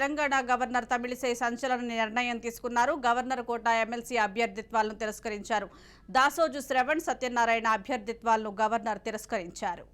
Telangana governor Tamilisai సంచలన నిర్ణయం తీసుకున్నారు. గవర్నర్ కోట ఎమ్మెల్సీ అభ్యర్థిత్వాలను తిరస్కరించారు. దాసోజు శ్రవణ్ సత్యనారాయణ అభ్యర్థిత్వాలను గవర్నర్ తిరస్కరించారు.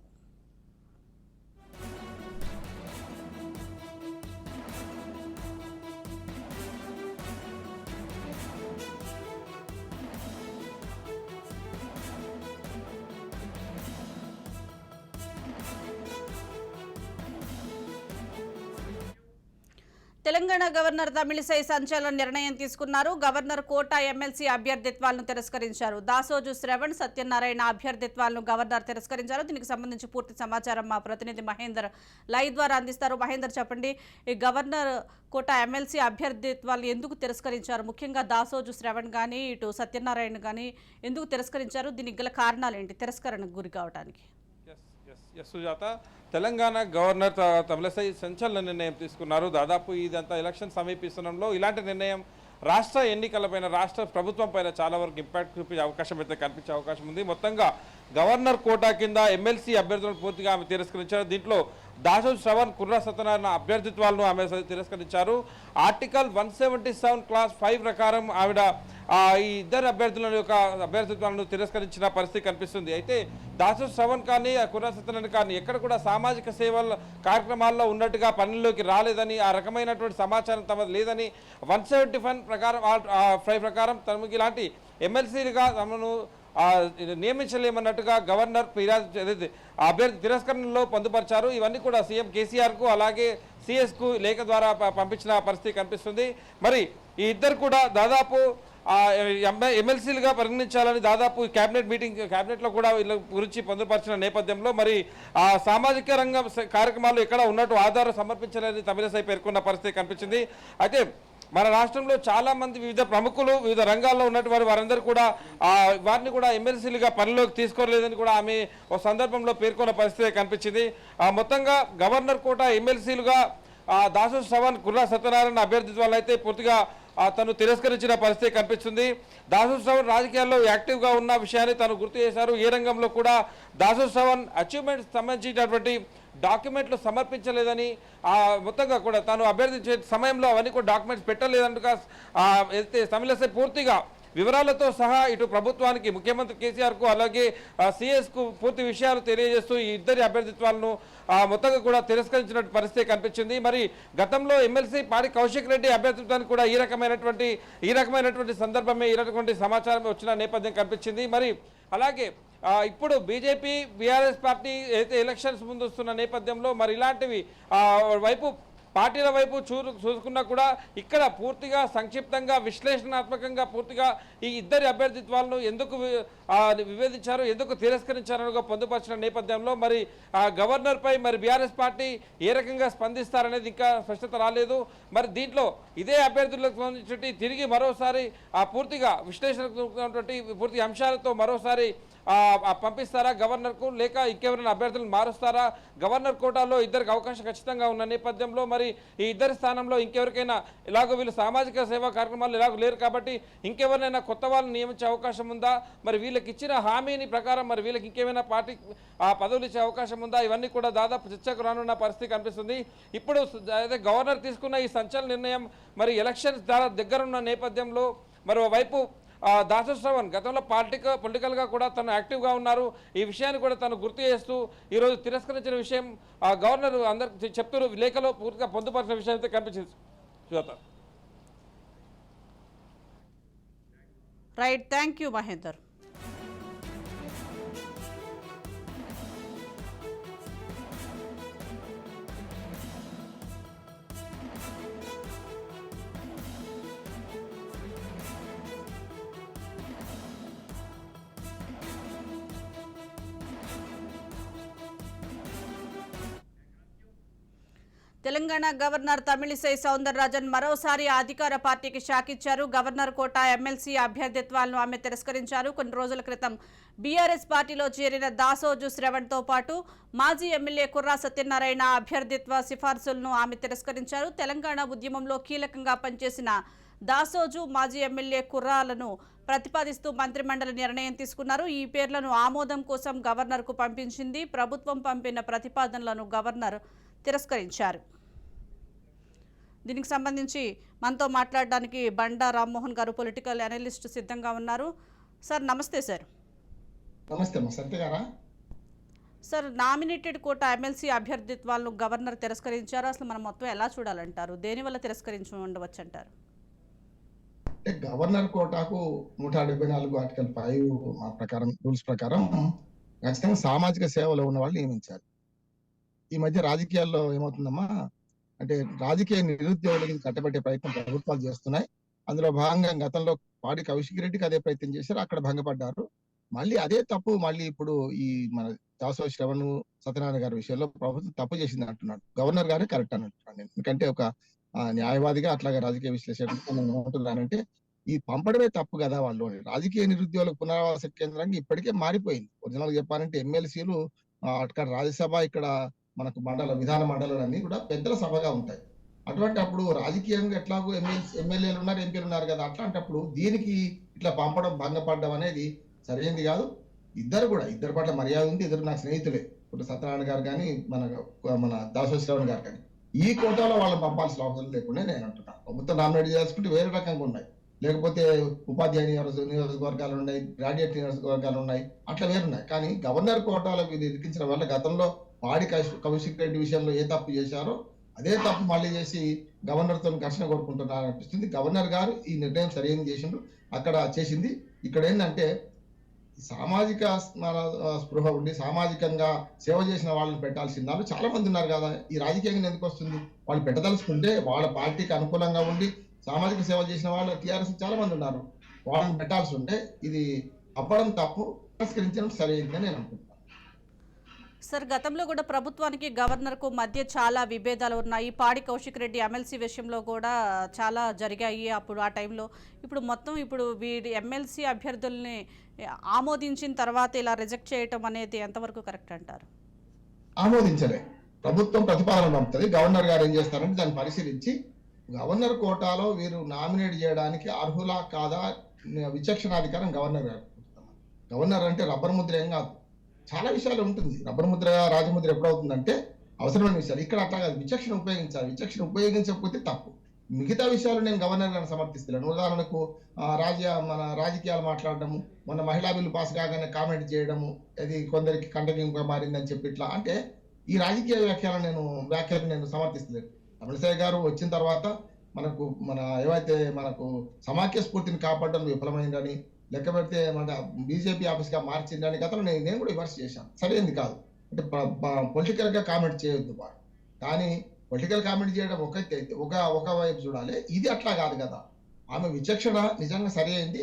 తెలంగాణ గవర్నర్ తమిళిసై సంచలన నిర్ణయం తీసుకున్నారు. గవర్నర్ కోట ఎమ్మెల్సీ అభ్యర్థిత్వాలను తిరస్కరించారు. దాసోజు శ్రవణ్ సత్యనారాయణ అభ్యర్థిత్వాలను గవర్నర్ తిరస్కరించారు. దీనికి సంబంధించి పూర్తి సమాచారం మా ప్రతినిధి మహేందర్ లైవ్ ద్వారా అందిస్తారు. మహేందర్ చెప్పండి. ఈ గవర్నర్ కోట ఎమ్మెల్సీ అభ్యర్థిత్వాలు ఎందుకు తిరస్కరించారు? ముఖ్యంగా దాసోజు శ్రవణ్ కానీ ఇటు సత్యనారాయణ కానీ ఎందుకు తిరస్కరించారు? దీనికి గల కారణాలు ఏంటి? తిరస్కరణకు గురి కావడానికి S S Sujatha. Telangana governor Tamilisai సంచలన నిర్ణయం తీసుకున్నారు. దాదాపు ఇదంతా ఎలక్షన్ సమీపిస్తుండడంలో ఇలాంటి నిర్ణయం రాష్ట్ర ఎన్నికలపైన రాష్ట్ర ప్రభుత్వం పైన చాలా వరకు ఇంపాక్ట్ చూపించే అవకాశం అయితే కనిపించే అవకాశం ఉంది. మొత్తంగా గవర్నర్ కోటా కింద ఎమ్మెల్సీ అభ్యర్థులను పూర్తిగా ఆమె తిరస్కరించారు. దీంట్లో దాసం శ్రవణ్ కుర్ర సత్యనారాయణ అభ్యర్థిత్వాలను ఆమె తిరస్కరించారు. Article one seventy seven clause five ప్రకారం ఆవిడ ఈ ఇద్దరు అభ్యర్థుల యొక్క అభ్యర్థిత్వాలను తిరస్కరించిన పరిస్థితి కనిపిస్తుంది. అయితే దాసు శ్రవణ్ కానీ కుర్ర సత్యనారాయణ కానీ ఎక్కడ కూడా సామాజిక సేవల కార్యక్రమాల్లో ఉన్నట్టుగా పనుల్లోకి రాలేదని ఆ రకమైనటువంటి సమాచారం తమ లేదని వన్ సెవెంటీ ఫైవ్ ప్రకారం ఫైవ్ ప్రకారం తమకి ఇలాంటి ఎమ్మెల్సీలుగా తమను నియమించలేమన్నట్టుగా గవర్నర్ ఫిర్యాదు అభ్యర్థి తిరస్కరణలో పొందుపరిచారు. ఇవన్నీ కూడా సీఎం కేసీఆర్కు అలాగే సిఎస్కు లేఖ ద్వారా పంపించిన పరిస్థితి కనిపిస్తుంది. మరి ఈ ఇద్దరు కూడా దాదాపు ఎమ్మెల్సీలుగా పరిగణించాలని దాదాపు కేబినెట్ మీటింగ్ కేబినెట్లో కూడా వీళ్ళ గురించి పొందుపరిచిన నేపథ్యంలో మరి ఆ సామాజిక రంగ కార్యక్రమాలు ఎక్కడ ఉన్నట్టు ఆధారం సమర్పించలేదని తమిళసై పేర్కొన్న పరిస్థితి కనిపించింది. అయితే మన రాష్ట్రంలో చాలామంది వివిధ ప్రముఖులు వివిధ రంగాల్లో ఉన్నటువంటి వారందరూ కూడా వారిని కూడా ఎమ్మెల్సీలుగా పనిలోకి తీసుకోలేదని కూడా ఆమె ఒక సందర్భంలో పేర్కొన్న పరిస్థితి కనిపించింది. ఆ, మొత్తంగా గవర్నర్ కోట ఎమ్మెల్సీలుగా దాసు శ్రవణ్ కుర్రా సత్యనారాయణ అభ్యర్థి అభ్యర్థిత్వాలు అయితే పూర్తిగా తను తిరస్కరించిన పరిస్థితి కనిపిస్తుంది. దాసు శ్రవణ్ రాజకీయాల్లో యాక్టివ్గా ఉన్న విషయాన్ని తను గుర్తు చేశారు. ఏ రంగంలో కూడా దాసు శ్రవణ్ అచీవ్మెంట్స్ సంబంధించినటువంటి డాక్యుమెంట్లు సమర్పించలేదని ఆ, మొత్తంగా కూడా తాను అభ్యర్థించే సమయంలో అవన్నీ కూడా డాక్యుమెంట్స్ పెట్టలేదంటగా అయితే తమిళసై పూర్తిగా వివరాలతో సహా ఇటు ప్రభుత్వానికి ముఖ్యమంత్రి కేసీఆర్కు అలాగే సిఎస్కు పూర్తి విషయాలు తెలియజేస్తూ ఈ ఇద్దరి అభ్యర్థిత్వాలను మొత్తంగా కూడా తిరస్కరించిన పరిస్థితి కనిపించింది. మరి గతంలో ఎమ్మెల్సీ పాడి కౌశిక్ రెడ్డి అభ్యర్థిత్వానికి కూడా ఈ రకమైనటువంటి ఈ రకమైనటువంటి సందర్భమే ఈ రకమైన సమాచారం వచ్చిన నేపథ్యం కనిపించింది. మరి అలాగే ఇప్పుడు బీజేపీ బీఆర్ఎస్ పార్టీ అయితే ఎలక్షన్స్ ముందు వస్తున్న నేపథ్యంలో మరి ఇలాంటివి వైపు పార్టీల వైపు చూ చూసుకున్నా కూడా ఇక్కడ పూర్తిగా సంక్షిప్తంగా విశ్లేషణాత్మకంగా పూర్తిగా ఈ ఇద్దరి అభ్యర్థిత్వాలను ఎందుకు వివేదించారు ఎందుకు తిరస్కరించారని పొందుపరిచిన నేపథ్యంలో మరి ఆ గవర్నర్పై మరి బీఆర్ఎస్ పార్టీ ఏ రకంగా స్పందిస్తారనేది ఇంకా స్పష్టత రాలేదు. మరి దీంట్లో ఇదే అభ్యర్థులకు సంబంధించి తిరిగి మరోసారి ఆ పూర్తిగా విశ్లేషణటువంటి పూర్తి అంశాలతో మరోసారి పంపిస్తారా గవర్నర్కు? లేక ఇంకెవరైనా అభ్యర్థులను మారుస్తారా? గవర్నర్ కోటాలో ఇద్దరికి అవకాశం ఖచ్చితంగా ఉన్న నేపథ్యంలో మరి ఈ ఇద్దరి స్థానంలో ఇంకెవరికైనా ఇలాగో వీళ్ళు సామాజిక సేవా కార్యక్రమాలు ఇలాగో లేరు కాబట్టి ఇంకెవరినైనా కొత్త వాళ్ళని నియమించే అవకాశం ఉందా? మరి వీళ్ళకి ఇచ్చిన హామీని ప్రకారం మరి వీళ్ళకి ఇంకేమైనా పార్టీ ఆ పదవులు ఇచ్చే అవకాశం ఉందా? ఇవన్నీ కూడా దాదాపు చర్చకు రానున్న పరిస్థితి కనిపిస్తుంది. ఇప్పుడు అదే గవర్నర్ తీసుకున్న ఈ సంచలన నిర్ణయం మరి ఎలక్షన్స్ ద్వారా దగ్గరున్న నేపథ్యంలో మరోవైపు దాసు శ్రవణ్ గతంలో పాలిటిక పొలిటికల్గా కూడా తను యాక్టివ్గా ఉన్నారు. ఈ విషయాన్ని కూడా తను గుర్తు చేస్తూ ఈరోజు తిరస్కరించిన విషయం గవర్నర్ అందరికి చెప్తూ లేఖలో పూర్తిగా పొందుపరిచిన విషయం అయితే కనిపించింది. Swetha right thank you Mahender. Telangana governor Tamilisai Soundararajan మరోసారి అధికార పార్టీకి షాకిచ్చారు. గవర్నర్ కోట ఎమ్మెల్సీ అభ్యర్థిత్వాలను ఆమె తిరస్కరించారు. కొన్ని రోజుల క్రితం బీఆర్ఎస్ పార్టీలో చేరిన దాసోజు శ్రవణ్తో పాటు మాజీ ఎమ్మెల్యే కుర్రా సత్యనారాయణ అభ్యర్థిత్వ సిఫార్సులను ఆమె తిరస్కరించారు. తెలంగాణ ఉద్యమంలో కీలకంగా పనిచేసిన దాసోజు మాజీ ఎమ్మెల్యే కుర్రాలను ప్రతిపాదిస్తూ మంత్రిమండలి నిర్ణయం తీసుకున్నారు. ఈ పేర్లను ఆమోదం కోసం గవర్నర్కు పంపించింది. ప్రభుత్వం పంపిన ప్రతిపాదనలను గవర్నర్ తిరస్కరించారు. దీనికి సంబంధించి మనతో మాట్లాడడానికి బండా రామ్మోహన్ గారు పొలిటికల్ అనలిస్ట్ సిద్ధంగా ఉన్నారు. సార్ నమస్తే సార్. నమస్తే గారా సార్ నామినేటెడ్ కోట ఎమ్మెల్సీ అభ్యర్థిత్వాలను గవర్నర్ తిరస్కరించారు. అసలు మనం మొత్తం ఎలా చూడాలంటారు? దేనివల్ల తిరస్కరించి ఉండవచ్చు అంటారు అంటే గవర్నర్ కోటాకు నూట డెబ్బై నాలుగు ఆర్టికల్ ఫైవ్ మా ప్రకారం రూల్స్ ప్రకారం ఖచ్చితంగా సామాజిక సేవలో ఉన్న వాళ్ళు నియమించాలి. ఈ మధ్య రాజకీయాల్లో ఏమవుతుందమ్మా అంటే రాజకీయ నిరుద్యోగులకి కట్టబెట్టే ప్రయత్నం ప్రభుత్వాలు చేస్తున్నాయి. అందులో భాగంగా గతంలో పాడి కౌశిక్ రెడ్డికి అదే ప్రయత్నం చేశారు. అక్కడ భంగపడ్డారు. మళ్ళీ అదే తప్పు మళ్ళీ ఇప్పుడు ఈ మన దాసో శ్రవణ్ సత్యనారాయణ గారి విషయంలో ప్రభుత్వం తప్పు చేసింది అంటున్నాడు. గవర్నర్ గారే కరెక్ట్ అని అంటున్నాను ఎందుకంటే ఒక న్యాయవాదిగా అట్లాగే రాజకీయ విశ్లేషకుడిగా నేను ఈ పంపడమే తప్పు కదా వాళ్ళు రాజకీయ నిరుద్యోగుల పునరావాస కేంద్రానికి ఇప్పటికే మారిపోయింది. ఒరిజినల్ చెప్పాలంటే ఎమ్మెల్సీలు అక్కడ రాజ్యసభ ఇక్కడ మనకు మండల విధాన మండలాలు కూడా పెద్దల సభగా ఉంటాయి. అటువంటి అప్పుడు రాజకీయంగా ఎట్లాగో ఎమ్మెల్సీ ఎమ్మెల్యేలు ఉన్నారు ఎంపీలు ఉన్నారు కదా అట్లాంటప్పుడు దీనికి ఇట్లా పంపడం భంగపడడం అనేది సరైనది కాదు. ఇద్దరు కూడా ఇద్దరు పట్ల మర్యాద ఉంది ఇద్దరు నా స్నేహితులే. ఇప్పుడు సత్యనారాయణ గారు కానీ మన మన దాసశ్రవణ్ గారు కానీ. ఈ కోటాలో వాళ్ళని పంపాల్సిన అవసరం లేకుండా నేను అంటున్నాను ప్రభుత్వం నామినేట్ చేసుకుంటే వేరే రకంగా ఉన్నాయి. లేకపోతే ఉపాధ్యాయ నియోజక నియోజకవర్గాలు ఉన్నాయి గ్రాడ్యుయేట్ నియోజకవర్గాలు ఉన్నాయి అట్లా వేరున్నాయి. కానీ గవర్నర్ కోటాలో వీళ్ళు వల్ల గతంలో పాడి కౌశి- విషయంలో ఏ తప్పు చేశారో అదే తప్పు మళ్ళీ చేసి గవర్నర్తో ఘర్షణ కోరుకుంటున్నారు అనిపిస్తుంది గవర్నర్ గారు ఈ నిర్ణయం సరైన చేసిండు అక్కడ చేసింది. ఇక్కడ ఏంటంటే సామాజిక స్పృహ ఉండి సామాజికంగా సేవ చేసిన వాళ్ళని పెట్టాల్సిన వాళ్ళు. చాలా మంది ఉన్నారు కదా ఈ రాజకీయంగా ఎందుకు వస్తుంది? వాళ్ళు పెట్టదలుచుకుంటే వాళ్ళ పార్టీకి అనుకూలంగా ఉండి సామాజిక సేవ చేసిన వాళ్ళు టీఆర్ఎస్ చాలా మంది ఉన్నారు. వాళ్ళని పెట్టాల్సి ఉంటే ఇది అవ్వడం తప్పు తిరస్కరించడం సరైందని నేను అనుకుంటున్నాను. సార్ గతంలో కూడా ప్రభుత్వానికి గవర్నర్కు మధ్య చాలా విభేదాలు ఉన్నాయి. పాడి కౌశిక్ రెడ్డి ఎమ్మెల్సీ విషయంలో కూడా చాలా జరిగాయి అప్పుడు ఆ టైంలో. ఇప్పుడు మొత్తం ఇప్పుడు వీడి ఎమ్మెల్సీ అభ్యర్థుల్ని ఆమోదించిన తర్వాత ఇలా రిజెక్ట్ చేయటం అనేది ఎంతవరకు కరెక్ట్ అంటారు? ఆమోదించలే. ప్రభుత్వం ప్రతిపాదన పంపుతుంది గవర్నర్ గారు ఏం చేస్తారంటే దాన్ని పరిశీలించి గవర్నర్ కోటాలో వీరు నామినేట్ చేయడానికి అర్హులా కాదా విచక్షణాధికారం గవర్నర్ గారు. గవర్నర్ అంటే రబ్బర్ ముద్ర ఏం కాదు. చాలా విషయాలు ఉంటుంది. రబ్బర్ ముద్ర రాజముద్ర ఎప్పుడవుతుందంటే అవసరమైన విషయాలు. ఇక్కడ అట్లా కాదు. విచక్షణ ఉపయోగించాలి. విచక్షణ ఉపయోగించకపోతే తప్పు. మిగతా విషయాలు నేను గవర్నర్ గారిని సమర్థిస్తున్నాను. ఉదాహరణకు రాజ్య మన రాజకీయాలు మాట్లాడడము మన మహిళా బిల్లు పాస్ కాగానే కామెంట్ చేయడము అది కొందరికి కంటకింపుగా మారిందని చెప్పి ఇట్లా. అంటే ఈ రాజకీయ వ్యాఖ్యలను నేను వ్యాఖ్యలను నేను సమర్థిస్తున్నాను. తమిళసాయి గారు వచ్చిన తర్వాత మనకు మన ఏవైతే మనకు సమాఖ్య స్ఫూర్తిని కాపాడడం విఫలమైందని లెక్క పెడితే మన బీజేపీ ఆఫీస్గా మార్చిందని గతంలో నేను నేను కూడా విమర్శ చేశాను. సరైనది కాదు. అంటే పొలిటికల్గా కామెంట్ చేయొద్దు వారు. కానీ పొలిటికల్ కామెంట్ చేయడం ఒకటి ఒక ఒక వైపు చూడాలి. ఇది అట్లా కాదు కదా. ఆమె విచక్షణ నిజంగా సరి అయింది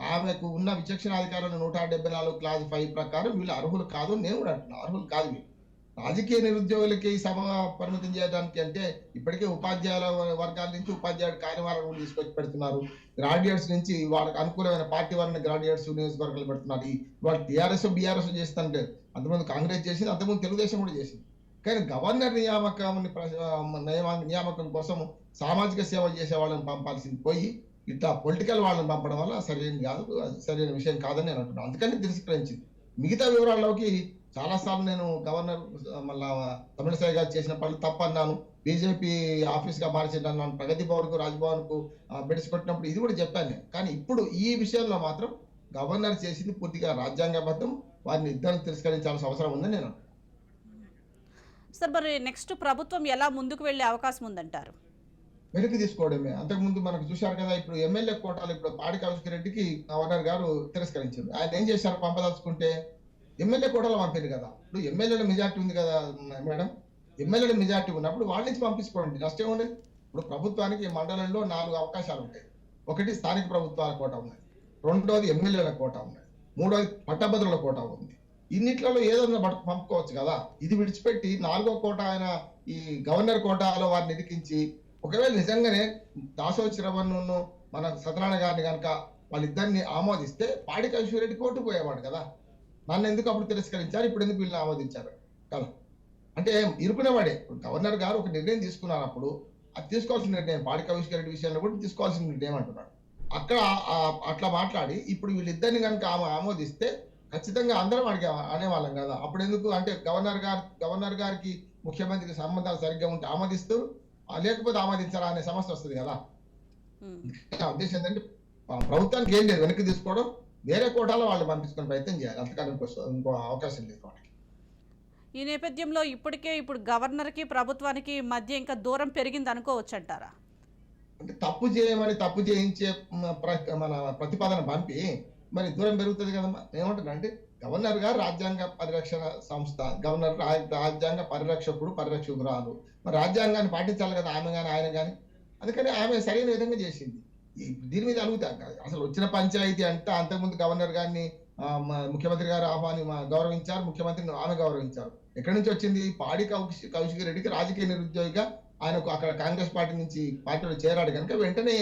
ఆమెకు ఉన్న విచక్షణ అధికారులు నూట డెబ్బై నాలుగు క్లాస్ ఫైవ్ ప్రకారం వీళ్ళు అర్హులు కాదు నేను కూడా అంటున్నాను అర్హులు కాదు వీళ్ళు. రాజకీయ నిరుద్యోగులకి సమ పరిమితం చేయడానికి అంటే ఇప్పటికే ఉపాధ్యాయుల వర్గాల నుంచి ఉపాధ్యాయుడు కార్యవాలను కూడా తీసుకొచ్చి పెడుతున్నారు. గ్రాడ్యుయేట్స్ నుంచి వాళ్ళకి అనుకూలమైన పార్టీ వారిని గ్రాడ్యుయేట్స్ నియోజకవర్గాలు పెడుతున్నారు. వాళ్ళు టీఆర్ఎస్ బీఆర్ఎస్ చేస్తుంటే అంతకుముందు కాంగ్రెస్ చేసింది అంతకుముందు తెలుగుదేశం కూడా చేసింది. కానీ గవర్నర్ నియామకం నియామకం కోసం సామాజిక సేవ చేసే వాళ్ళని పంపాల్సింది పోయి ఇట్లా పొలిటికల్ వాళ్ళని పంపడం వల్ల సరైన కాదు సరైన విషయం కాదని నేను అంటున్నాను. అందుకని తిరస్కరించింది. మిగతా వివరాల్లోకి చాలా సార్లు నేను గవర్నర్ మళ్ళా తమిళసాయి గారు చేసిన పనులు తప్పన్నాను. బీజేపీ ఆఫీస్గా మార్చిందన్నాను ప్రగతి భవన్కు రాజ్భవన్కు పెట్టినప్పుడు ఇది కూడా చెప్పాను కానీ ఇప్పుడు ఈ విషయంలో మాత్రం గవర్నర్ చేసింది పూర్తిగా రాజ్యాంగబద్ధం వారిని ఇద్దరు తిరస్కరించాల్సిన అవసరం ఉందని నేను. సార్ మరి నెక్స్ట్ ప్రభుత్వం ఎలా ముందుకు వెళ్ళే అవకాశం ఉందంటారు? వెనక్కి తీసుకోవడమే. అంతకుముందు మనకు చూశారు కదా ఇప్పుడు ఎమ్మెల్యే కోటాలు ఇప్పుడు పాడి కౌశిక్ రెడ్డికి గవర్నర్ గారు తిరస్కరించారు. ఆయన ఏం చేశారు? పంపదలుచుకుంటే ఎమ్మెల్యే కోటలో పంపారు కదా. ఇప్పుడు ఎమ్మెల్యేల మెజార్టీ ఉంది కదా మేడం. ఎమ్మెల్యేల మెజార్టీ ఉన్నప్పుడు వాళ్ళ నుంచి పంపించుకోండి. నష్టం ఉండదు ఇప్పుడు ప్రభుత్వానికి మండలంలో నాలుగు అవకాశాలు ఉంటాయి. ఒకటి స్థానిక ప్రభుత్వాల కోట ఉన్నది రెండవది ఎమ్మెల్యేల కోట ఉన్నది మూడవది పట్టభద్రుల కోట ఉంది. ఇన్నిట్లలో ఏదైనా పంపుకోవచ్చు కదా. ఇది విడిచిపెట్టి నాలుగో కోట ఆయన ఈ గవర్నర్ కోటాలో వారిని ఇరికించి ఒకవేళ నిజంగానే దాసోచిరవన్ను మన సత్యనారాయణ గారిని కనుక వాళ్ళిద్దరిని ఆమోదిస్తే పాడి రెడ్డి కోర్టు పోయేవాడు కదా. నన్ను ఎందుకు అప్పుడు తిరస్కరించారు? ఇప్పుడు ఎందుకు వీళ్ళని ఆమోదించారు? కదా అంటే ఇరుకునేవాడే. గవర్నర్ గారు ఒక నిర్ణయం తీసుకున్నారు అప్పుడు. అది తీసుకోవాల్సిన నిర్ణయం. పాడి రెడ్డి విషయంలో కూడా తీసుకోవాల్సిన నిర్ణయం అంటున్నాడు. అక్కడ అట్లా మాట్లాడి ఇప్పుడు వీళ్ళిద్దరిని కనుక ఆమె ఆమోదిస్తే ఖచ్చితంగా అందరం అడిగే అనేవాళ్ళం కదా. అప్పుడు ఎందుకు? అంటే గవర్నర్ గారు గవర్నర్ గారికి ముఖ్యమంత్రికి సంబంధాలు సరిగ్గా ఉంటే ఆమోదిస్తూ లేకపోతే ఆమోదించాలా అనే సమస్య వస్తుంది కదా. నా ఉద్దేశం ఏంటంటే ప్రభుత్వానికి ఏం లేదు. వెనక్కి తీసుకోవడం వేరే కోటాలో వాళ్ళు పంపించుకునే ప్రయత్నం చేయాలి. అంతకన్నా ఇంకో ఇంకో అవకాశం లేదు వాళ్ళకి. ఈ నేపథ్యంలో ఇప్పటికే ఇప్పుడు గవర్నర్కి ప్రభుత్వానికి మధ్య ఇంకా దూరం పెరిగింది అనుకోవచ్చు అంటారా అంటే తప్పు చేయమని తప్పు చేయించే మన ప్రతిపాదన పంపి మరి దూరం పెరుగుతుంది కదమ్మా. ఏమంటానంటే గవర్నర్ గారు రాజ్యాంగ పరిరక్షణ సంస్థ గవర్నర్ రాజ్యాంగ పరిరక్షకుడు పరిరక్షకురాలు. మరి రాజ్యాంగాన్ని పాటించాలి కదా ఆమె కానీ ఆయన కానీ అందుకని ఆమె సరైన విధంగా చేసింది. దీని మీద అడుగుతా. అసలు వచ్చిన పంచాయతీ అంటే అంతకుముందు గవర్నర్ గారిని ముఖ్యమంత్రి గారు ఆహ్వాని గౌరవించారు. ముఖ్యమంత్రిని ఆమె గౌరవించారు. ఎక్కడి నుంచి వచ్చింది? పాడి కౌశి కౌశిక్ రెడ్డికి రాజకీయ నిరుద్యోగిగా ఆయనకు అక్కడ కాంగ్రెస్ పార్టీ నుంచి పార్టీలో చేరాడు కనుక వెంటనే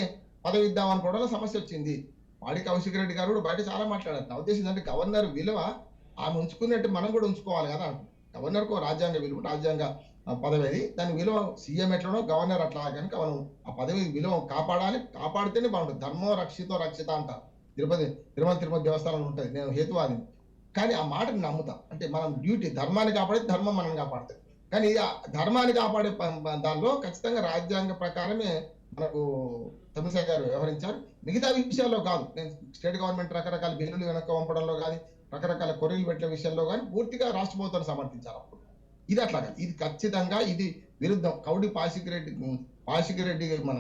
పదవి ఇద్దాం అనుకోవడంలో సమస్య వచ్చింది. పాడి కౌశిక్ రెడ్డి గారు కూడా బయట చాలా మాట్లాడారు. నా ఉద్దేశం ఏంటంటే గవర్నర్ విలువ ఆమె ఉంచుకున్నట్టు మనం కూడా ఉంచుకోవాలి కదా. గవర్నర్కు రాజ్యాంగ విలువ రాజ్యాంగ పదవి అది. దాని విలువ సీఎం ఎట్లనో గవర్నర్ అట్లా కనుక మనం ఆ పదవి విలువ కాపాడాలి. కాపాడితేనే బాగుంటుంది. ధర్మో రక్షితో రక్షిత అంటారు తిరుపతి తిరుమల తిరుపతి దేవస్థానం ఉంటుంది. నేను హేతువాది కానీ ఆ మాటని నమ్ముతాం. అంటే మనం డ్యూటీ ధర్మాన్ని కాపాడే ధర్మం మనం కాపాడుతుంది. కానీ ధర్మాన్ని కాపాడే ప- దానిలో ఖచ్చితంగా రాజ్యాంగ ప్రకారమే మనకు తమిళసాయి గారు వ్యవహరించారు. మిగతా విషయాల్లో కాదు. నేను స్టేట్ గవర్నమెంట్ రకరకాల బిల్లులు వెనక్కి పంపడంలో కానీ రకరకాల కొరీలు పెట్టే విషయంలో కానీ పూర్తిగా రాష్ట్ర ప్రభుత్వాన్ని సమర్థించారు అప్పుడు. ఇది అట్లా ఇది ఖచ్చితంగా ఇది విరుద్ధం. కౌడి పాశిక రెడ్డి పాసిక్ రెడ్డి మన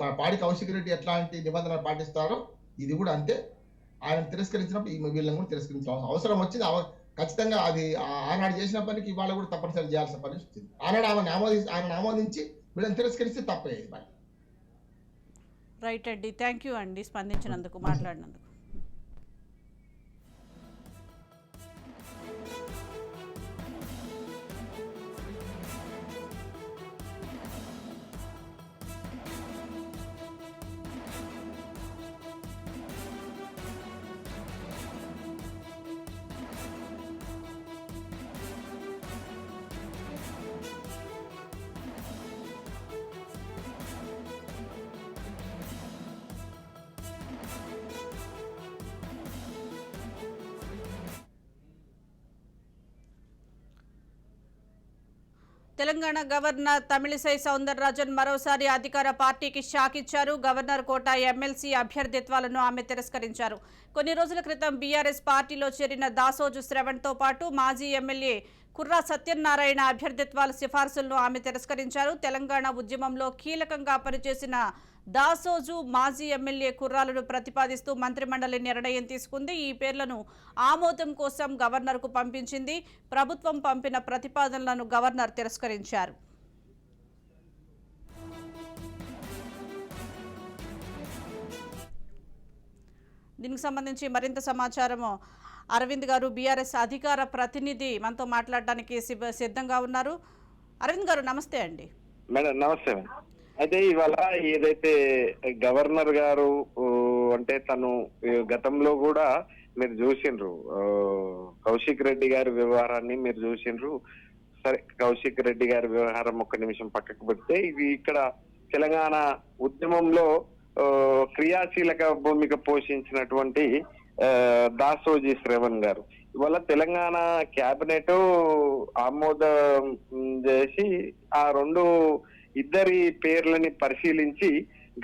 మన పాడి కౌశిక్ రెడ్డి ఎట్లాంటి నిబంధనలు పాటిస్తారో ఇది కూడా అంతే. ఆయన తిరస్కరించినప్పుడు వీళ్ళని కూడా తిరస్కరించాల్సిన అవసరం వచ్చింది. ఖచ్చితంగా అది ఆనాడు చేసిన పనికి ఇవాళ కూడా తప్పనిసరి చేయాల్సిన పని వచ్చింది. ఆనాడు ఆమె ఆమోదించి ఆయన ఆమోదించి వీళ్ళని తిరస్కరిస్తే తప్పేది మరి రైట్ అండి. థ్యాంక్ యూ అండి స్పందించినందుకు మాట్లాడినందుకు. తెలంగాణ గవర్నర్ తమిళిసై సౌందరరాజన్ మరోసారి అధికార పార్టీకి షాక్ ఇచ్చారు. గవర్నర్ కోట ఎమ్మెల్సీ అభ్యర్థిత్వాలను ఆమె తిరస్కరించారు. కొన్ని రోజుల క్రితం బీఆర్ఎస్ పార్టీలో చేరిన దాసోజు శ్రవణ్తో పాటు మాజీ ఎమ్మెల్యే కుర్రా సత్యనారాయణ అభ్యర్థిత్వాల సిఫార్సులను ఆమె తిరస్కరించారు. తెలంగాణ ఉద్యమంలో కీలకంగా పనిచేసిన దాసోజు మాజీ ఎమ్మెల్యే కుర్రాలను ప్రతిపాదిస్తూ మంత్రిమండలి నిర్ణయం తీసుకుంది. ఈ పేర్లను ఆమోదం కోసం గవర్నర్కు పంపించింది. ప్రభుత్వం పంపిన ప్రతిపాదనలను గవర్నర్ తిరస్కరించారు. దీనికి సంబంధించి మరింత సమాచారము అరవింద్ గారు బీఆర్ఎస్ అధికార ప్రతినిధి. మనతో మాట్లాడడానికి సిద్ధంగా ఉన్నారు. అరవింద్ గారు నమస్తే అండి. మేడం నమస్తే మేడం. అయితే ఇవాళ ఏదైతే గవర్నర్ గారు అంటే తను గతంలో కూడా మీరు చూసిండ్రు కౌశిక్ రెడ్డి గారి వ్యవహారాన్ని మీరు చూసిండ్రు. సరే కౌశిక్ రెడ్డి గారి వ్యవహారం ఒక్క నిమిషం పక్కకు పెడితే ఇది ఇక్కడ తెలంగాణ ఉద్యమంలో క్రియాశీలక భూమిక పోషించినటువంటి దాసోజీ శ్రవణ్ గారు. ఇవాళ తెలంగాణ క్యాబినెట్ ఆమోదం చేసి ఆ రెండు ఇద్దరి పేర్లని పరిశీలించి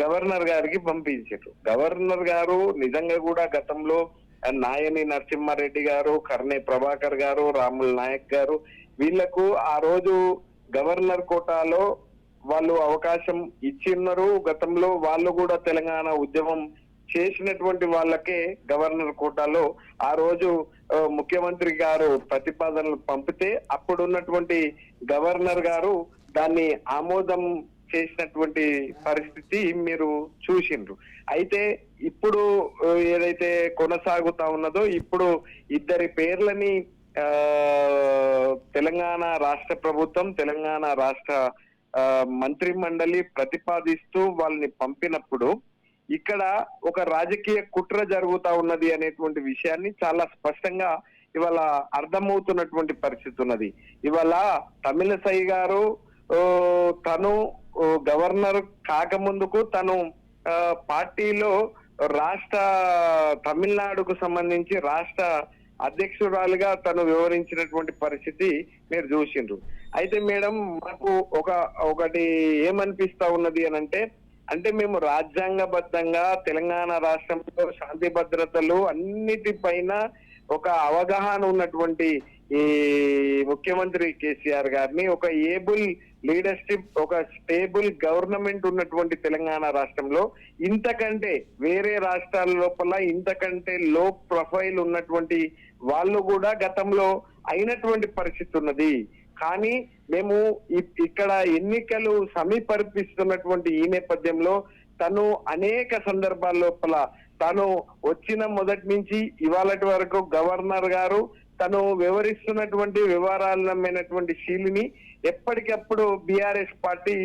గవర్నర్ గారికి పంపించారు. గవర్నర్ గారు నిజంగా కూడా గతంలో నాయని నరసింహారెడ్డి గారు కర్ణే ప్రభాకర్ గారు రాముల్ నాయక్ గారు వీళ్ళకు ఆ రోజు గవర్నర్ కోటాలో వాళ్ళు అవకాశం ఇచ్చిన్నారు. గతంలో వాళ్ళు కూడా తెలంగాణ ఉద్యమం చేసినటువంటి వాళ్ళకే గవర్నర్ కోటాలో ఆ రోజు ముఖ్యమంత్రి గారు ప్రతిపాదనలు పంపితే అప్పుడున్నటువంటి గవర్నర్ గారు దాన్ని ఆమోదం చేసినటువంటి పరిస్థితి మీరు చూసిండ్రు. అయితే ఇప్పుడు ఏదైతే కొనసాగుతా ఉన్నదో ఇప్పుడు ఇద్దరి పేర్లని తెలంగాణ రాష్ట్ర ప్రభుత్వం తెలంగాణ రాష్ట్ర మంత్రి మండలి ప్రతిపాదిస్తూ వాళ్ళని పంపినప్పుడు ఇక్కడ ఒక రాజకీయ కుట్ర జరుగుతా ఉన్నది అనేటువంటి విషయాన్ని చాలా స్పష్టంగా ఇవాళ అర్థమవుతున్నటువంటి పరిస్థితి ఉన్నది. ఇవాళ తమిళసై గారు తను గవర్నర్ కాకముందుకు తను పార్టీలో రాష్ట్ర తమిళనాడుకు సంబంధించి రాష్ట్ర అధ్యక్షురాలుగా తను వివరించినటువంటి పరిస్థితి మీరు చూసిండ్రు. అయితే మేడం మాకు ఒక ఒకటి ఏమనిపిస్తా ఉన్నది అని అంటే అంటే మేము రాజ్యాంగబద్ధంగా తెలంగాణ రాష్ట్రంలో శాంతి భద్రతలు అన్నిటిపైన ఒక అవగాహన ఉన్నటువంటి ఈ ముఖ్యమంత్రి కేసీఆర్ గారిని ఒక ఏబుల్ లీడర్షిప్ ఒక స్టేబుల్ గవర్నమెంట్ ఉన్నటువంటి తెలంగాణ రాష్ట్రంలో ఇంతకంటే వేరే రాష్ట్రాల లోపల ఇంతకంటే లో ప్రొఫైల్ ఉన్నటువంటి వాళ్ళు కూడా గతంలో అయినటువంటి పరిస్థితి ఉన్నది. కానీ మేము ఇ- ఇక్కడ ఎన్నికలు సమీపరిపిస్తున్నటువంటి ఈ నేపథ్యంలో తను అనేక సందర్భాల లోపల తను వచ్చిన మొదటి నుంచి ఇవాళటి వరకు గవర్నర్ గారు తను వివరిస్తున్నటువంటి వివరాలమైనటువంటి శీలిని ఎప్పటికప్పుడు బీఆర్ఎస్ పార్టీ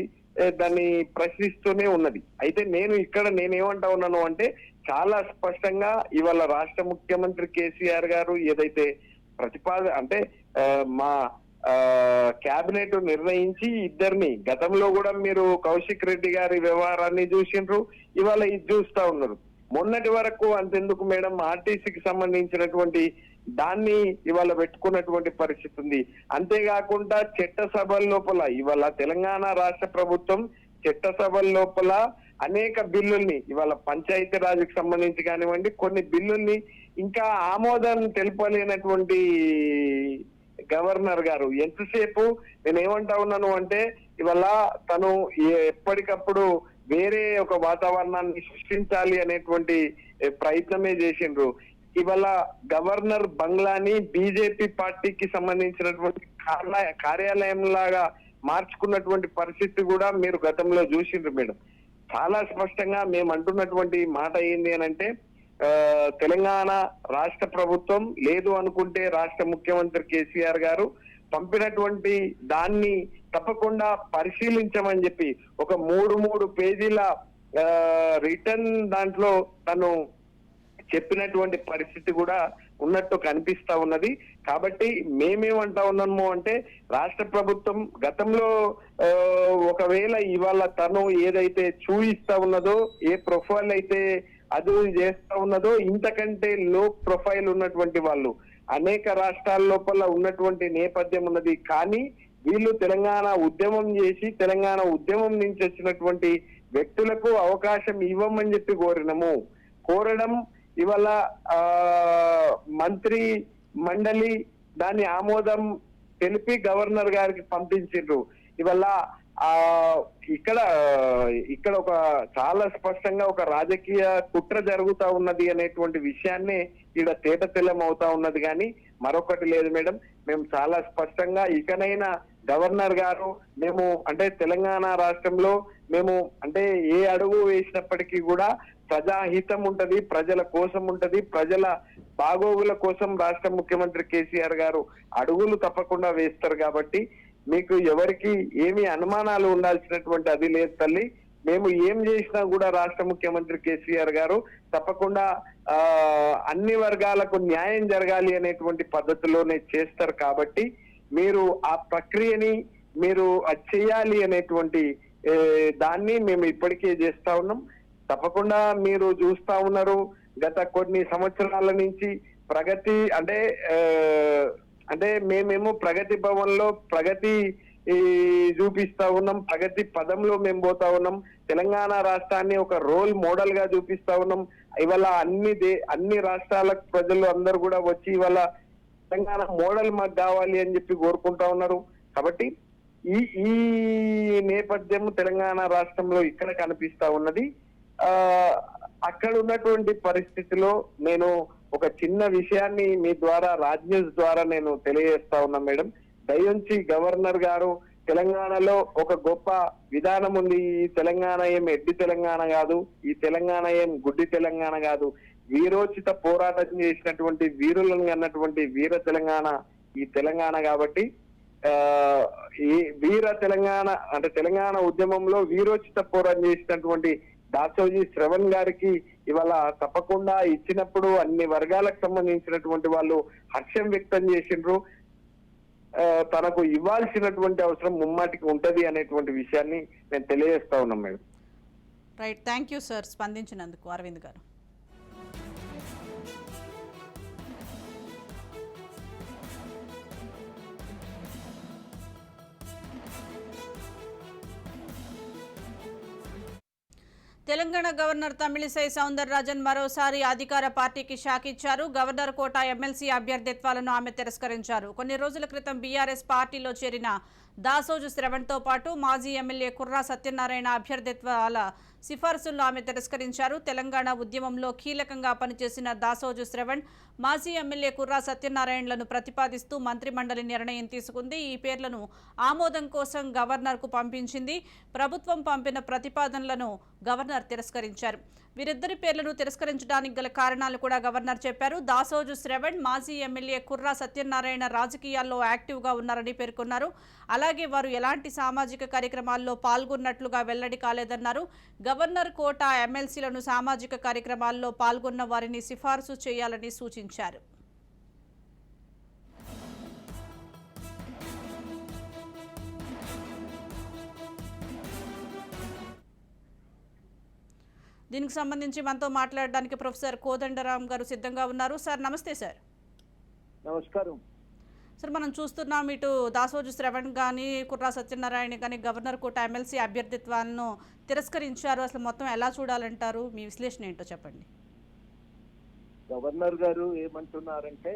దాన్ని ప్రశ్నిస్తూనే ఉన్నది. అయితే నేను ఇక్కడ నేనేమంటా ఉన్నాను అంటే చాలా స్పష్టంగా ఇవాళ రాష్ట్ర ముఖ్యమంత్రి కేసీఆర్ గారు ఏదైతే ప్రతిపాద అంటే మా కేబినెట్ నిర్ణయించి ఇద్దరిని గతంలో కూడా మీరు కౌశిక్ రెడ్డి గారి వ్యవహారాన్ని చూసిండ్రు ఇవాళ ఇది చూస్తా ఉన్నారు. మొన్నటి వరకు అంతెందుకు మేడం ఆర్టీసీకి సంబంధించినటువంటి దాన్ని ఇవాళ పెట్టుకున్నటువంటి పరిస్థితి ఉంది. అంతేకాకుండా చట్టసభల లోపల ఇవాళ తెలంగాణ రాష్ట్ర ప్రభుత్వం చట్టసభల లోపల అనేక బిల్లుల్ని ఇవాళ పంచాయతీ రాజుకి సంబంధించి కానివ్వండి కొన్ని బిల్లుల్ని ఇంకా ఆమోదం తెలుపలేనటువంటి గవర్నర్ గారు. ఎంతసేపు నేను ఏమంటా ఉన్నాను అంటే ఇవాళ తను ఎప్పటికప్పుడు వేరే ఒక వాతావరణాన్ని సృష్టించాలి అనేటువంటి ప్రయత్నమే చేసిండ్రు. ఇవాళ గవర్నర్ బంగ్లాని బీజేపీ పార్టీకి సంబంధించినటువంటి కార్యాలయం లాగా మార్చుకున్నటువంటి పరిస్థితి కూడా మీరు గతంలో చూసిండ్రు మేడం. చాలా స్పష్టంగా మేము అంటున్నటువంటి మాట ఏంది అని అంటే తెలంగాణ రాష్ట్ర ప్రభుత్వం లేదు అనుకుంటే రాష్ట్ర ముఖ్యమంత్రి కేసీఆర్ గారు పంపినటువంటి దాన్ని తప్పకుండా పరిశీలించమని చెప్పి ఒక మూడు మూడు పేజీల రిటర్న్ దాంట్లో తను చెప్పినటువంటి పరిస్థితి కూడా ఉన్నట్టు కనిపిస్తా ఉన్నది. కాబట్టి మేమేమంటా ఉన్నాము అంటే రాష్ట్ర ప్రభుత్వం గతంలో ఒకవేళ ఇవాళ తను ఏదైతే చూయిస్తా ఉన్నదో ఏ ప్రొఫైల్ అయితే అది చేస్తా ఉన్నదో ఇంతకంటే లో ప్రొఫైల్ ఉన్నటువంటి వాళ్ళు అనేక రాష్ట్రాల లోపల ఉన్నటువంటి నేపథ్యం ఉన్నది. కానీ వీళ్ళు తెలంగాణ ఉద్యమం చేసి తెలంగాణ ఉద్యమం నుంచి వచ్చినటువంటి వ్యక్తులకు అవకాశం ఇవ్వమని చెప్పి కోరినము. కోరడం ఇవాళ మంత్రి మండలి దాని ఆమోదం తెలిపి గవర్నర్ గారికి పంపించిండ్రు. ఇవాళ ఆ ఇక్కడ ఇక్కడ ఒక చాలా స్పష్టంగా ఒక రాజకీయ కుట్ర జరుగుతా ఉన్నది అనేటువంటి విషయాన్ని ఇక్కడ తేట తెల్లం అవుతా ఉన్నది కానీ మరొకటి లేదు మేడం. మేము చాలా స్పష్టంగా ఇకనైనా గవర్నర్ గారు మేము అంటే తెలంగాణ రాష్ట్రంలో మేము అంటే ఏ అడుగు వేసినప్పటికీ కూడా ప్రజాహితం ఉంటది ప్రజల కోసం ఉంటది ప్రజల బాగోగుల కోసం రాష్ట్ర ముఖ్యమంత్రి కేసీఆర్ గారు అడుగులు తప్పకుండా వేస్తారు కాబట్టి మీకు ఎవరికి ఏమి అనుమానాలు ఉండాల్సినటువంటి అది లేదు తల్లి. మేము ఏం చేసినా కూడా రాష్ట్ర ముఖ్యమంత్రి కేసీఆర్ గారు తప్పకుండా ఆ అన్ని వర్గాలకు న్యాయం జరగాలి అనేటువంటి పద్ధతిలోనే చేస్తారు కాబట్టి మీరు ఆ ప్రక్రియని మీరు అది చేయాలి అనేటువంటి దాన్ని మేము ఇప్పటికే చేస్తా ఉన్నాం. తప్పకుండా మీరు చూస్తా ఉన్నారు. గత కొన్ని సంవత్సరాల నుంచి ప్రగతి అంటే అంటే మేమేమో ప్రగతి భవన్లో ప్రగతి చూపిస్తా ఉన్నాం. ప్రగతి పదంలో మేము పోతా ఉన్నాం. తెలంగాణ రాష్ట్రాన్ని ఒక రోల్ మోడల్గా చూపిస్తా ఉన్నాం. ఇవాళ అన్ని దే అన్ని రాష్ట్రాల ప్రజలు అందరూ కూడా వచ్చి ఇవాళ తెలంగాణ మోడల్ మాకు కావాలి అని చెప్పి కోరుకుంటా ఉన్నారు. కాబట్టి ఈ ఈ నేపథ్యం తెలంగాణ రాష్ట్రంలో ఇక్కడ కనిపిస్తా ఉన్నది. అక్కడ ఉన్నటువంటి పరిస్థితిలో నేను ఒక చిన్న విషయాన్ని మీ ద్వారా రాజ్ న్యూస్ ద్వారా నేను తెలియజేస్తా ఉన్నా మేడం. దయించి గవర్నర్ గారు తెలంగాణలో ఒక గొప్ప విధానం ఉంది. ఈ తెలంగాణ ఏం ఎడ్డి తెలంగాణ కాదు ఈ తెలంగాణ ఏం గుడ్డి తెలంగాణ కాదు. వీరోచిత పోరాటం చేసినటువంటి వీరులను అన్నటువంటి వీర తెలంగాణ ఈ తెలంగాణ కాబట్టి ఈ వీర తెలంగాణ అంటే తెలంగాణ ఉద్యమంలో వీరోచిత పోరాటం చేసినటువంటి దాసోజీ శ్రవణ్ గారికి ఇవాళ తప్పకుండా ఇచ్చినప్పుడు అన్ని వర్గాలకు సంబంధించినటువంటి వాళ్ళు హర్షం వ్యక్తం చేసిండ్రు. తనకు ఇవ్వాల్సినటువంటి అవసరం ముమ్మాటికి ఉంటది అనేటువంటి విషయాన్ని నేను తెలియజేస్తా ఉన్నాం madam. Right thank you sir స్పందించినందుకు Arvind గారు. తెలంగాణ గవర్నర్ తమిళిసై సౌందరరాజన్ మరోసారి అధికార పార్టీకి షాక్ ఇచ్చారు. గవర్నర్ కోట ఎమ్మెల్సీ అభ్యర్థిత్వాలను ఆమె తిరస్కరించారు. కొన్ని రోజుల క్రితం బీఆర్ఎస్ పార్టీలో చేరిన దాసోజు శ్రవణ్తో పాటు మాజీ ఎమ్మెల్యే కుర్రా సత్యనారాయణ అభ్యర్థిత్వాల సిఫార్సులను ఆమె తిరస్కరించారు. తెలంగాణ ఉద్యమంలో కీలకంగా పనిచేసిన దాసోజు శ్రవణ్ మాజీ ఎమ్మెల్యే కుర్రా సత్యనారాయణలను ప్రతిపాదిస్తూ మంత్రిమండలి నిర్ణయం తీసుకుంది. ఈ పేర్లను ఆమోదం కోసం గవర్నర్కు పంపించింది. ప్రభుత్వం పంపిన ప్రతిపాదనలను గవర్నర్ తిరస్కరించారు. వీరిద్దరి పేర్లను తిరస్కరించడానికి గల కారణాలు కూడా గవర్నర్ చెప్పారు. దాసోజు శ్రవణ్ మాజీ ఎమ్మెల్యే కుర్రా సత్యనారాయణ రాజకీయాల్లో యాక్టివ్గా ఉన్నారని పేర్కొన్నారు. అలాగే వారు ఎలాంటి సామాజిక కార్యక్రమాల్లో పాల్గొన్నట్లుగా వెల్లడి కాలేదన్నారు. గవర్నర్ కోట ఎమ్మెల్సీలను సామాజిక కార్యక్రమాల్లో పాల్గొన్న వారిని సిఫార్సు చేయాలని సూచించారు. దీనికి సంబంధించి మనతో మాట్లాడడానికి ప్రొఫెసర్ కోదండరామ్ గారు సిద్ధంగా ఉన్నారు. సార్ నమస్తే సార్. నమస్కారం. సార్ మనం చూస్తున్నాం ఇటు దాసోజు శ్రవణ్ కానీ కుర్రా సత్యనారాయణ కానీ గవర్నర్ కోట ఎమ్మెల్సీ అభ్యర్థిత్వాలను తిరస్కరించారు. అసలు మొత్తం ఎలా చూడాలంటారు? మీ విశ్లేషణ ఏంటో చెప్పండి. గవర్నర్ గారు ఏమంటున్నారంటే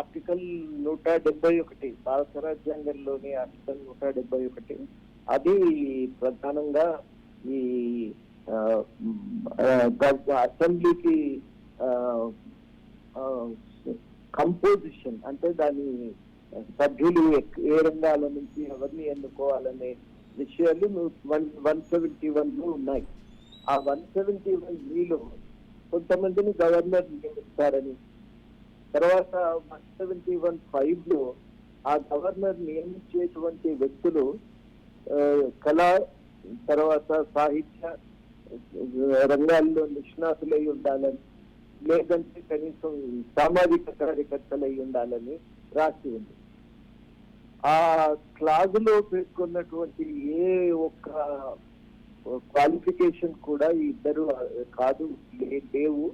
ఆర్టికల్ నూట డెబ్బై ఒకటి భారత రాజ్యాంగంలోని ఆర్టికల్ నూట డెబ్బై ఒకటి అది ప్రధానంగా ఈ అసెంబ్లీకి కంపోజిషన్ అంటే దాని సభ్యులు ఏ రంగాల నుంచి ఎవరిని ఎన్నుకోవాలనే విషయాలు వన్ వన్ సెవెంటీ వన్లో ఉన్నాయి. ఆ వన్ సెవెంటీ వన్లో కొంతమందిని గవర్నర్ నియమిస్తారని తర్వాత వన్ సెవెంటీ వన్ ఫైవ్లో ఆ గవర్నర్ నియమించేటువంటి వ్యక్తులు కళ కళా తర్వాత సాహిత్య రంగాల్లో నిష్ణాతులై ఉండాలని లేదంటే కనీసం సామాజిక కార్యకర్తలు అయి ఉండాలని రాసి ఉంది. ఆ క్లాజ్లో పేర్కొన్నటువంటి ఏ ఒక్క క్వాలిఫికేషన్ కూడా ఇద్దరు కాదు లేవు.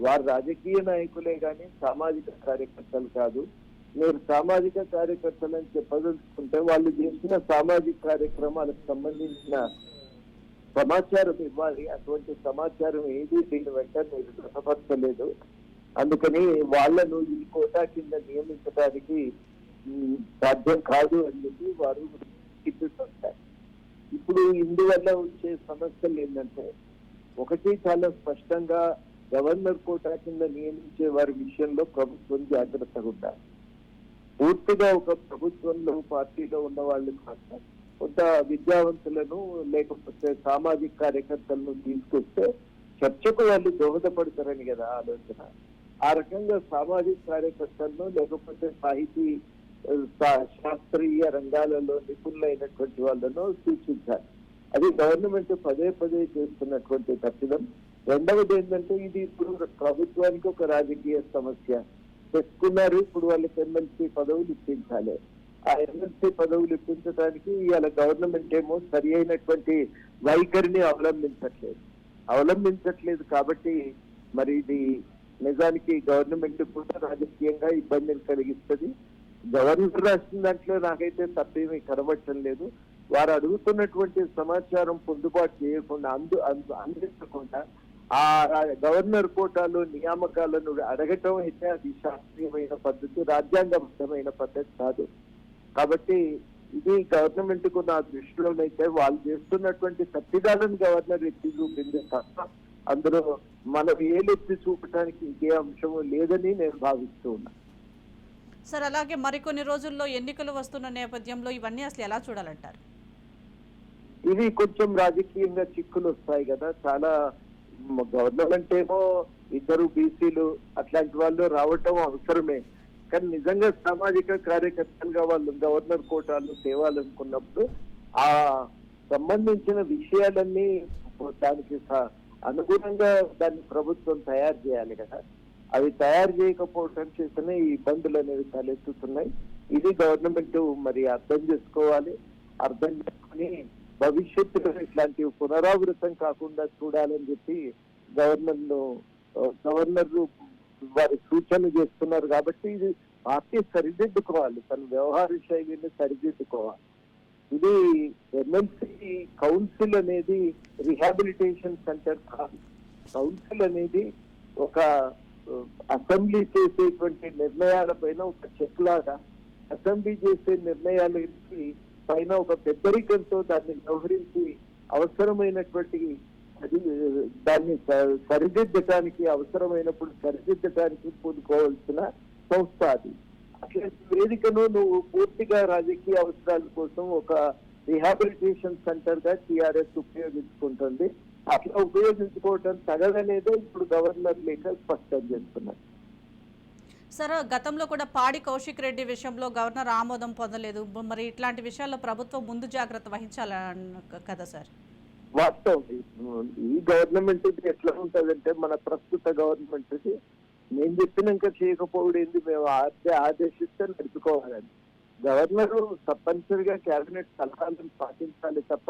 వారు రాజకీయ నాయకులే కానీ సామాజిక కార్యకర్తలు కాదు. మీరు సామాజిక కార్యకర్తలు అని చెప్పదలుచుకుంటే వాళ్ళు చేసిన సామాజిక కార్యక్రమాలకు సంబంధించిన సమాచారం ఇవ్వాలి. అటువంటి సమాచారం ఏది దీని వెంట మీరు దృఢపరచలేదు అందుకని వాళ్ళను ఈ కోటా కింద నియమించడానికి సాధ్యం కాదు అని చెప్పి వారు తిప్పుతుంటారు ఇప్పుడు ఇందువల్ల వచ్చే సమస్యలు ఏంటంటే ఒకటి చాలా స్పష్టంగా గవర్నర్ కోటా కింద నియమించే వారి విషయంలో ప్రభుత్వం జాగ్రత్తగా ఉండాలి. పూర్తిగా ఒక ప్రభుత్వంలో పార్టీలో ఉన్న వాళ్ళు కాక కొంత విద్యావంతులను లేకపోతే సామాజిక కార్యకర్తలను తీసుకొస్తే చర్చకు వాళ్ళు దోహదపడతారని కదా ఆలోచన. ఆ రకంగా సామాజిక కార్యకర్తలను లేకపోతే సాహితీ శా- శాస్త్రీయ రంగాలలో నిపుణులైనటువంటి వాళ్ళను సూచించాలి. అది గవర్నమెంట్ పదే పదే చేస్తున్నటువంటి తప్పిదం. రెండవది ఏంటంటే ఇది ఇప్పుడు ప్రభుత్వానికి ఒక రాజకీయ సమస్య. తెచ్చుకున్నారు ఇప్పుడు వాళ్ళకి ఎమ్మెల్సీ పదవులు ఇప్పించాలి. ఆ ఎమ్మెల్సీ పదవులు ఇప్పించడానికి ఇవాళ గవర్నమెంట్ ఏమో సరి అయినటువంటి వైఖరిని అవలంబించట్లేదు. అవలంబించట్లేదు కాబట్టి మరి ఇది నిజానికి గవర్నమెంట్ కూడా రాజకీయంగా ఇబ్బందిని కలిగిస్తుంది. గవర్నర్ రాసిన దాంట్లో నాకైతే తప్పేమీ కనబడటం లేదు. వారు అడుగుతున్నటువంటి సమాచారం పొందుబాటు చేయకుండా అందు అందు- అందించకుండా ఆ గవర్నర్ కోటాలో నియామకాలను అడగటం అయితే అది శాస్త్రీయమైన పద్ధతి రాజ్యాంగబద్ధమైన పద్ధతి కాదు. కాబట్టి ఇది గవర్నమెంట్కు నా దృష్టిలోనైతే వాళ్ళు చేస్తున్నటువంటి తప్పిదాలను గవర్నర్ ఎత్తి చూపింది. తప్ప అందులో మనం ఏలెత్తి చూపడానికి ఇంకే అంశము లేదని నేను భావిస్తూ ఉన్నా. సార్ అలాగే మరికొన్ని రోజుల్లో ఎన్నికలు వస్తున్న నేపథ్యంలో ఇవన్నీ అసలు ఎలా చూడాలంటారు? ఇవి కొంచెం రాజకీయంగా చిక్కులు వస్తాయి కదా. చాలా గవర్నమెంట్ ఏమో ఇద్దరు బీసీలు అట్లాంటి వాళ్ళు రావటం అవసరమే. కానీ నిజంగా సామాజిక కార్యకర్తలుగా వాళ్ళు గవర్నర్ కోటాలు తేవాలనుకున్నప్పుడు ఆ సంబంధించిన విషయాలన్నీ దానికి స- అనుగుణంగా దాన్ని ప్రభుత్వం తయారు చేయాలి కదా. అవి తయారు చేయకపోవటం చేస్తేనే ఈ ఇబ్బందులు అనేవి తలెత్తుతున్నాయి. ఇది గవర్నమెంట్ మరి అర్థం చేసుకోవాలి. అర్థం చేసుకుని భవిష్యత్తులో ఇట్లాంటివి పునరావృతం కాకుండా చూడాలని చెప్పి గవర్నర్ను గవర్నర్ వారి సూచనలు చేస్తున్నారు కాబట్టి ఇది పార్టీ సరిదిద్దుకోవాలి. తన వ్యవహార శైలిని సరిదిద్దుకోవాలి. ఇది ఎమ్మెల్సీ కౌన్సిల్ అనేది రిహాబిలిటేషన్ సెంటర్ కాదు. కౌన్సిల్ అనేది ఒక అసెంబ్లీ చేసేటువంటి నిర్ణయాల పైన ఒక చెక్ లాగా అసెంబ్లీ చేసే నిర్ణయాలకి పైన ఒక పెద్దరికంతో దాన్ని వ్యవహరించి అవసరమైనటువంటి అది దాన్ని సరిదిద్దటానికి అవసరమైనప్పుడు సరిదిద్దటానికి పూనుకోవాల్సిన సంస్థ అది. అట్లాంటి వేదికను నువ్వు పూర్తిగా రాజకీయ అవసరాల కోసం ఒక రిహాబిలిటేషన్ సెంటర్గా టిఆర్ఎస్ ఉపయోగించుకుంటుంది. అట్లా ఉపయోగించుకోవటం తగదనేదే ఇప్పుడు గవర్నర్ లేఖ స్పష్టం చేస్తున్నారు. సార్ గతంలో కూడా పాడి కౌశిక్ రెడ్డి విషయంలో గవర్నర్ ఆమోదం పొందలేదు. మరి ఇట్లాంటి విషయాల్లో ప్రభుత్వం ముందు జాగ్రత్త వహించాల కదా సార్? వాస్తవం. ఈ గవర్నమెంట్ ఇది ఎట్లా ఉంటదంటే మన ప్రస్తుత గవర్నమెంట్ ఇది నేను చెప్పినాక చేయకపోవడం ఏంది? మేము ఆదే ఆదేశిస్తే నడుపుకోవాలని. గవర్నర్ తప్పనిసరిగా కేబినెట్ సలహాలను పాటించాలి తప్ప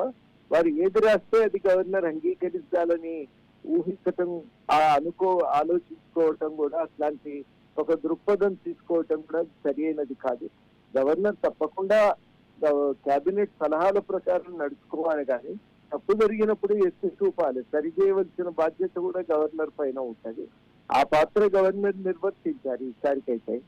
వారు ఏది రాస్తే అది గవర్నర్ అంగీకరించాలని ఊహించటం ఆ అనుకో ఆలోచించుకోవటం కూడా అట్లాంటి ఒక దృక్పథం తీసుకోవటం కూడా సరి అయినది కాదు. గవర్నర్ తప్పకుండా కేబినెట్ సలహాల ప్రకారం నడుచుకోవాలి కానీ తప్పు జరిగినప్పుడు ఎత్తి చూపాలి సరి చేయవలసిన బాధ్యత కూడా గవర్నర్ పైన ఉంటుంది. ఆ పాత్ర గవర్నర్ నిర్వర్తించారు ఈసారికైతే.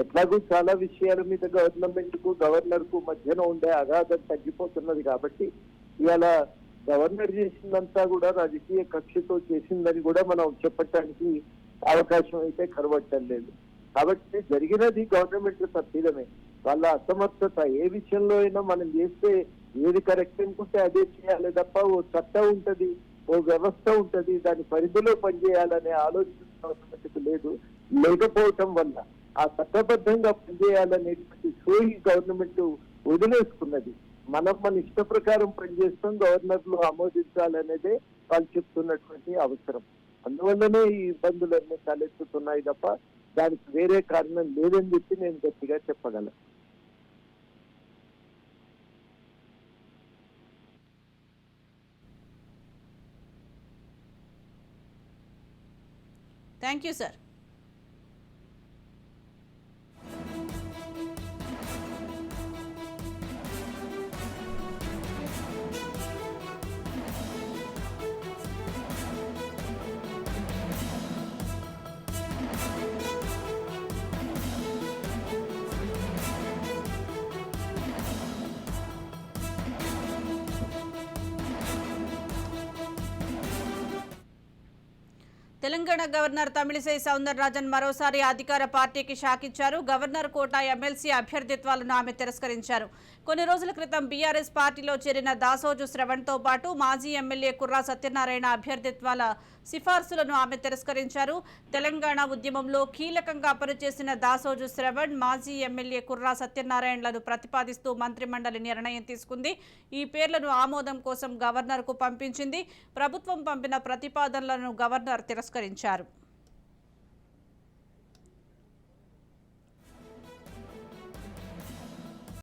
ఎట్లాగూ చాలా విషయాల మీద గవర్నమెంట్కు గవర్నర్కు మధ్యన ఉండే అగాధం తగ్గిపోతున్నది కాబట్టి ఇవాళ గవర్నర్ చేసిందంతా కూడా రాజకీయ కక్షతో చేసిందని కూడా మనం చెప్పటానికి అవకాశం అయితే కనబడటం లేదు. కాబట్టి జరిగినది గవర్నమెంట్ తప్పిదమే. వాళ్ళ అసమర్థత ఏ విషయంలో అయినా మనం చేస్తే ఏది కరెక్ట్ అనుకుంటే అదే చేయాలి తప్ప ఓ చట్టం ఉంటది ఓ వ్యవస్థ ఉంటది దాని పరిధిలో పనిచేయాలనే ఆలోచన లేదు. లేకపోవటం వల్ల ఆ చట్టబద్ధంగా పనిచేయాలనేటువంటి సోయి గవర్నమెంట్ వదిలేసుకున్నది. మనం మన ఇష్ట ప్రకారం పనిచేస్తాం గవర్నర్లు ఆమోదించాలనేదే వాళ్ళు చెప్తున్నటువంటి అవసరం. అందువల్లనే ఈ ఇబ్బందులన్నీ తలెత్తుతున్నాయి తప్ప దానికి వేరే కారణం లేదని చెప్పి నేను గట్టిగా చెప్పగలను. Thank you sir Telangana governor Tamilisai Soundararajan మరోసారి అధికార పార్టీకి షాక్ ఇచ్చారు గవర్నర్ కోట ఎమ్మెల్సీ అభ్యర్థిత్వాలను ఆమె తిరస్కరించారు. కొన్ని రోజుల క్రితం బీఆర్ఎస్ పార్టీలో చేరిన దాసోజు శ్రవణ్తో పాటు మాజీ ఎమ్మెల్యే కుర్రా సత్యనారాయణ అభ్యర్థిత్వాల సిఫార్సులను ఆమె తిరస్కరించారు. తెలంగాణ ఉద్యమంలో కీలకంగా పనిచేసిన దాసోజు శ్రవణ్ మాజీ ఎమ్మెల్యే కుర్రా సత్యనారాయణలను ప్రతిపాదిస్తూ మంత్రిమండలి నిర్ణయం తీసుకుంది. ఈ పేర్లను ఆమోదం కోసం గవర్నర్కు పంపించింది. ప్రభుత్వం పంపిన ప్రతిపాదనలను గవర్నర్ తిరస్కరించారు. పురస్కరించారు